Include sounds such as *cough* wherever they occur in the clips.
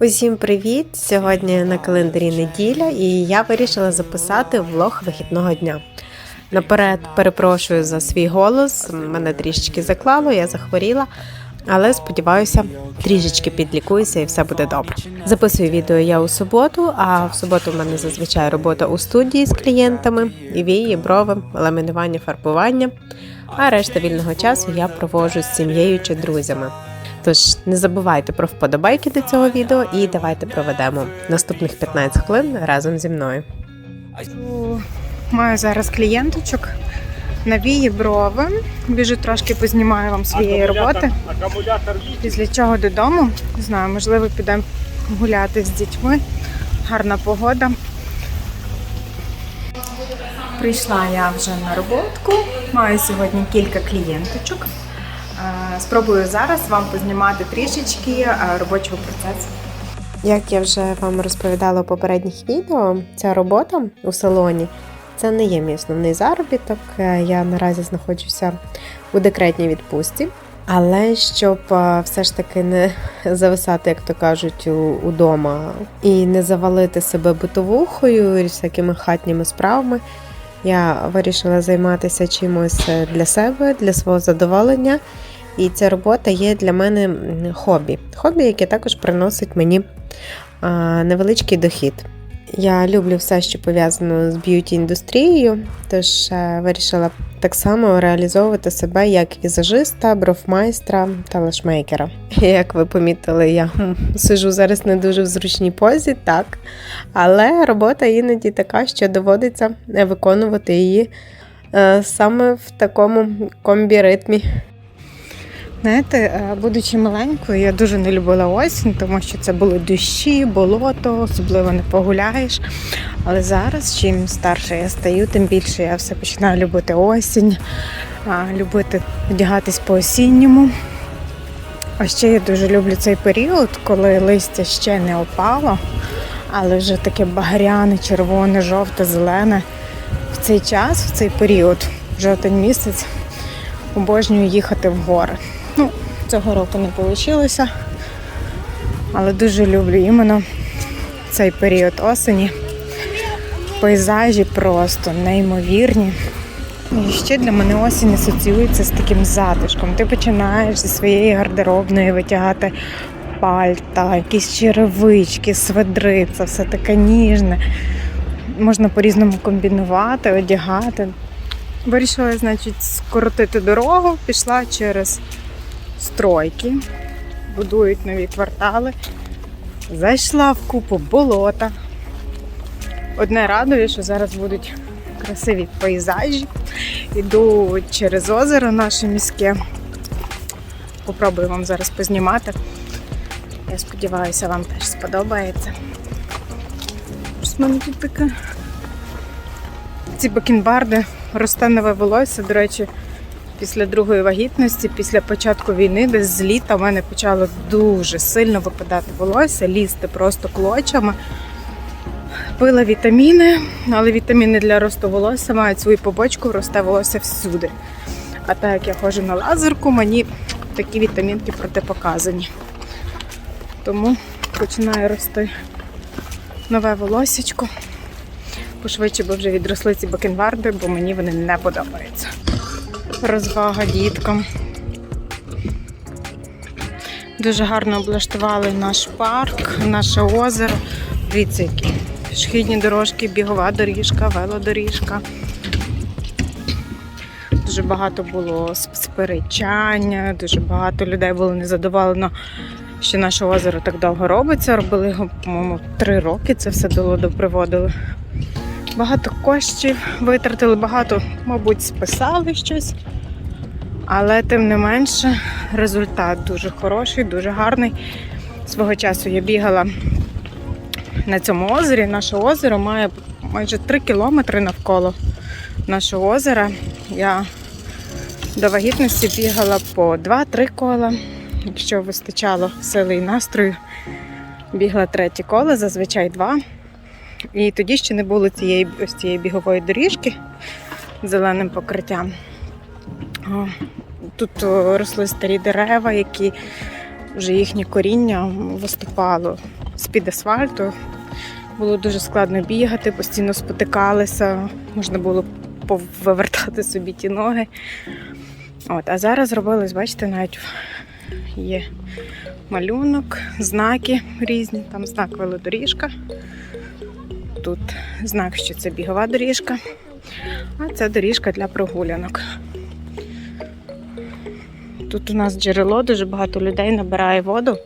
Усім привіт! Сьогодні на календарі неділя, і я вирішила записати влог вихідного дня. Наперед перепрошую за свій голос. Мене трішечки заклало, я захворіла, але сподіваюся, трішечки підлікуюся і все буде добре. Записую відео я у суботу, а в суботу в мене зазвичай робота у студії з клієнтами, і вії, брови, ламінування, фарбування. А решта вільного часу я проводжу з сім'єю чи друзями. Тож не забувайте про вподобайки до цього відео і давайте проведемо наступних 15 хвилин разом зі мною. Маю зараз клієнточок. Навії брови. Біжу трошки познімаю вам своєї роботи. Після чого додому. Не знаю, можливо, підемо гуляти з дітьми. Гарна погода. Прийшла я вже на роботку. Маю сьогодні кілька клієнточок. Е, Спробую зараз вам познімати трішечки е, робочого процесу. Як я вже вам розповідала у попередніх відео, ця робота у салоні це не є мій основний заробіток. Е, Я наразі знаходжуся у декретній відпустці. Але щоб все ж таки не *laughs* зависати, як то кажуть, удома і не завалити себе битовухою і всякими хатніми справами, я вирішила займатися чимось е, для себе, для свого задоволення. І ця робота є для мене хобі. Хобі, яке також приносить мені невеличкий дохід. Я люблю все, що пов'язано з б'юті-індустрією, тож е, вирішила так само реалізовувати себе як візажиста, брофмайстра та лашмейкера. Як ви помітили, я сижу зараз не дуже в зручній позі, так. Але робота іноді така, що доводиться виконувати її е, саме в такому комбі-ритмі. Знаєте, е, будучи маленькою, я дуже не любила осінь, тому що це були дощі, болото, особливо не погуляєш. Але зараз, чим старше я стаю, тим більше я все починаю любити осінь, любити одягатись по осінньому. А ще я дуже люблю цей період, коли листя ще не опало, але вже таке багряне, червоне, жовте, зелене. В цей час, в цей період, жовтень місяць, обожнюю їхати в гори. Ну, цього року не вийшло, але дуже люблю іменно цей період осені. Пейзажі просто неймовірні. І ще для мене осінь асоціюється з таким затишком. Ти починаєш зі своєї гардеробної витягати пальта, якісь черевички, сведри, це все таке ніжне. Можна по-різному комбінувати, одягати. Вирішила, значить, скоротити дорогу, пішла через стройки, будують нові квартали. Зайшла в купу болота. Одне радує, що зараз будуть красиві пейзажі. Іду через озеро наше міське. Попробую вам зараз познімати. Я сподіваюся, вам теж сподобається. Ось в мене тут таке. Ці бакенбарди, росте нове волосся. До речі, після другої вагітності, після початку війни, десь з літа в мене почало дуже сильно випадати волосся, лізти просто клочами. Пила вітаміни, але вітаміни для росту волосся мають свою побочку, росте волосся всюди. А так як я ходжу на лазерку, мені такі вітамінки протипоказані. Тому починає рости нове волосечко. Пошвидше би вже відросли ці бакенбарди, бо мені вони не подобаються. Розвага діткам. Дуже гарно облаштували наш парк, наше озеро. Дивіться, які пішохідні дорожки, бігова доріжка, велодоріжка. Дуже багато було сперечання, дуже багато людей було незадоволено, що наше озеро так довго робиться. Робили його, по-моєму, три роки це все до ладу приводили. Багато коштів витратили, багато, мабуть, списали щось. Але тим не менше результат дуже хороший, дуже гарний. Свого часу я бігала на цьому озері. Наше озеро має майже 3 кілометри навколо нашого озера. Я до вагітності бігала по 2-3 кола. Якщо вистачало сили і настрою, бігла третє коло, зазвичай два. І тоді ще не було цієї ось цієї бігової доріжки з зеленим покриттям. Тут росли старі дерева, які вже їхнє коріння виступало з-під асфальту. Було дуже складно бігати, постійно спотикалися, можна було повивертати собі ті ноги. От, а зараз зробилось, бачите, навіть є малюнок, знаки різні, там знак велодоріжка. Тут знак, що це бігова доріжка, а це доріжка для прогулянок. Тут у нас джерело, дуже багато людей набирає воду,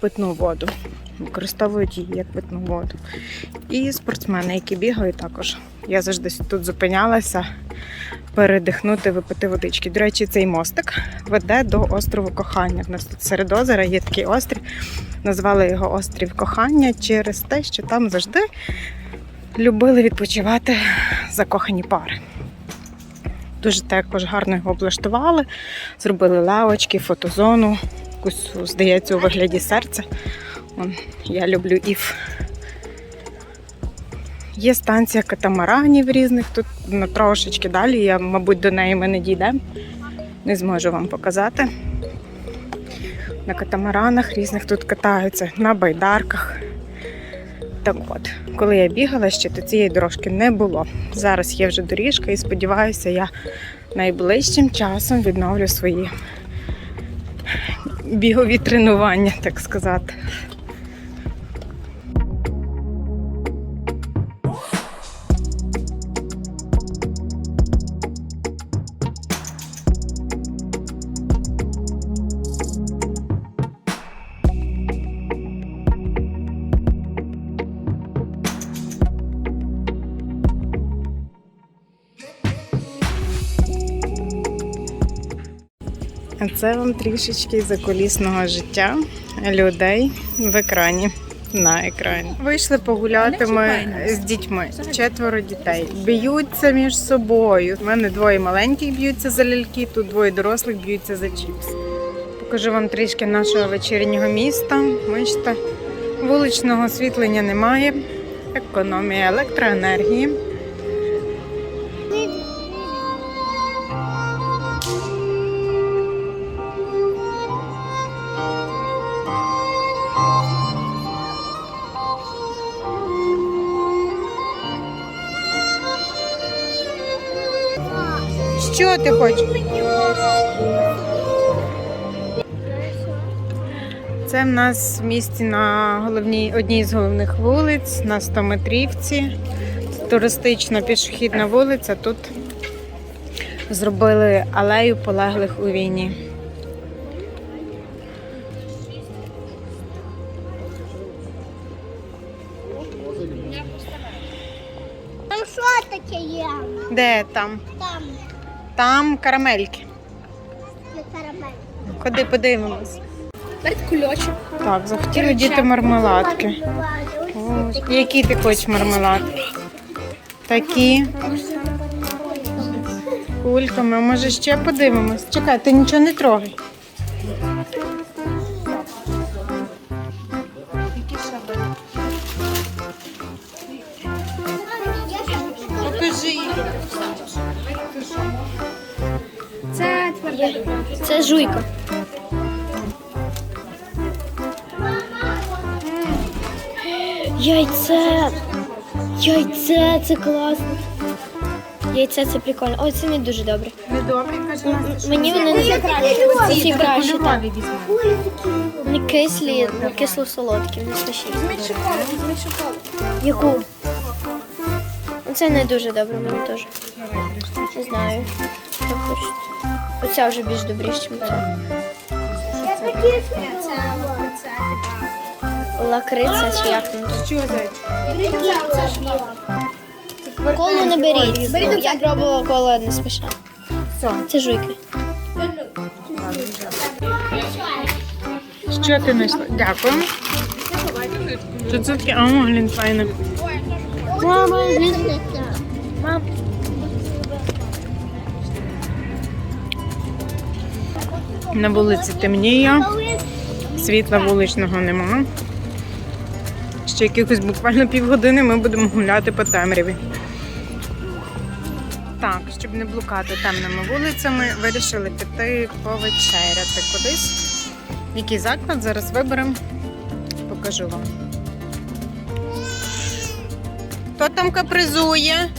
питну воду. Використовують її як питну воду. І спортсмени, які бігають також. Я завжди тут зупинялася передихнути, випити водички. До речі, цей мостик веде до острову Кохання. У нас тут серед озера є такий острів. Назвали його острів Кохання через те, що там завжди любили відпочивати закохані пари. Дуже також гарно його облаштували, зробили лавочки, фотозону, якусь, здається, у вигляді серця. Я люблю іф. Є станція катамаранів різних тут ну, трошечки далі. Я, мабуть, до неї ми не дійдемо. Не зможу вам показати. На катамаранах різних тут катаються, на байдарках. Так от, коли я бігала ще, то цієї дорожки не було. Зараз є вже доріжка і сподіваюся, я найближчим часом відновлю свої бігові тренування, так сказати. Це вам трішечки закулісного життя людей в екрані. На екрані. Вийшли погуляти ми з дітьми. Четверо дітей. Б'ються між собою. У мене двоє маленьких б'ються за ляльки, тут двоє дорослих б'ються за чіпс. Покажу вам трішки нашого вечірнього міста. Бачите, вуличного освітлення немає. Економія електроенергії. Що ти хочеш? Це в нас в місті на головній одній з головних вулиць на 100-метрівці. Туристична пішохідна вулиця. Тут зробили алею полеглих у війні. Там що таке є? Де там? Там карамельки. Ходи подивимось. Кульочок. Так, захотіли діти мармеладки. О, які ти хочеш мармеладки? Такі. Кульками, може ще подивимось. Чекай, ти нічого не трогай. Покажи. Тверде. Це жуйка. Яйце. Яйце, це класно. Яйце це прикольно. Ой, це не дуже добре. Недобре, каже. Мені вони не ці краще, так. Кольорові візьми. Не кислі, не кисло-солодкі, не смачні. Яку? Це не дуже добре, мені теж. Не знаю. Що хочете. Оця вже більш добріша, ніж ця. Лакриця чи як там. Що зайчик? Колу не беріть. Ну, Я пробувала коло не. Все. Це жуйки. Що ти знайшла? Дякую. Що це таке? О, глін, файне. Мама, На вулиці темніє, світла вуличного нема. Ще якихось буквально півгодини ми будемо гуляти по темряві. Так, щоб не блукати темними вулицями, вирішили піти повечеряти кудись. Який заклад зараз виберемо, покажу. вам. Хто там капризує?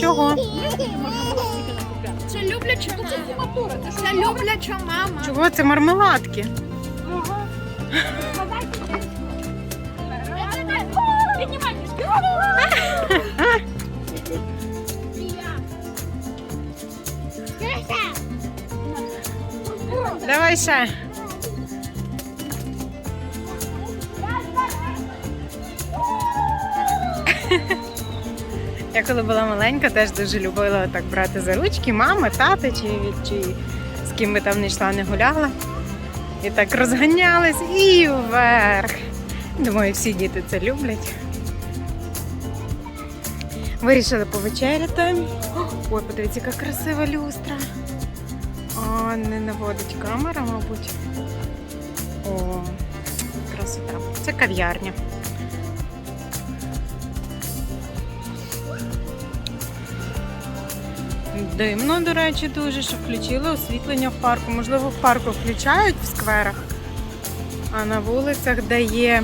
Чого? Це любляча мама. Це любляча мама. Чого це мармеладки? Давай ще. Я коли була маленька, теж дуже любила так брати за ручки, мама, тата чи, чи з ким би там не йшла, не гуляла. І так розганялись і вверх. Думаю, всі діти це люблять. Вирішили повечеряти. Ой, подивіться, яка красива люстра. О, не наводить камера, мабуть. О, красота. Це кав'ярня. Димно, до речі, дуже, що включили освітлення в парку. Можливо, в парку включають в скверах, а на вулицях, де є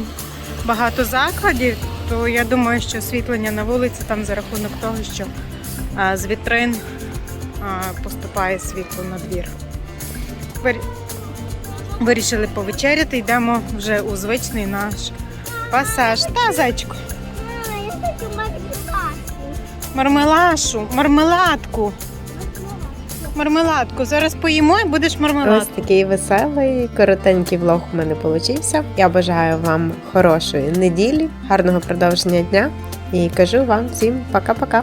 багато закладів, то я думаю, що освітлення на вулиці там за рахунок того, що а, з вітрин а, поступає світло на двір. Вир- Вирішили повечеряти, йдемо вже у звичний наш пасаж. Та, зайчику, мармелашу, мармеладку. Мармеладку. Зараз поїмо і будеш Ось мармеладку. такий веселий, коротенький влог у мене получився. Я бажаю вам хорошої неділі, гарного продовження дня і кажу вам всім пока-пока.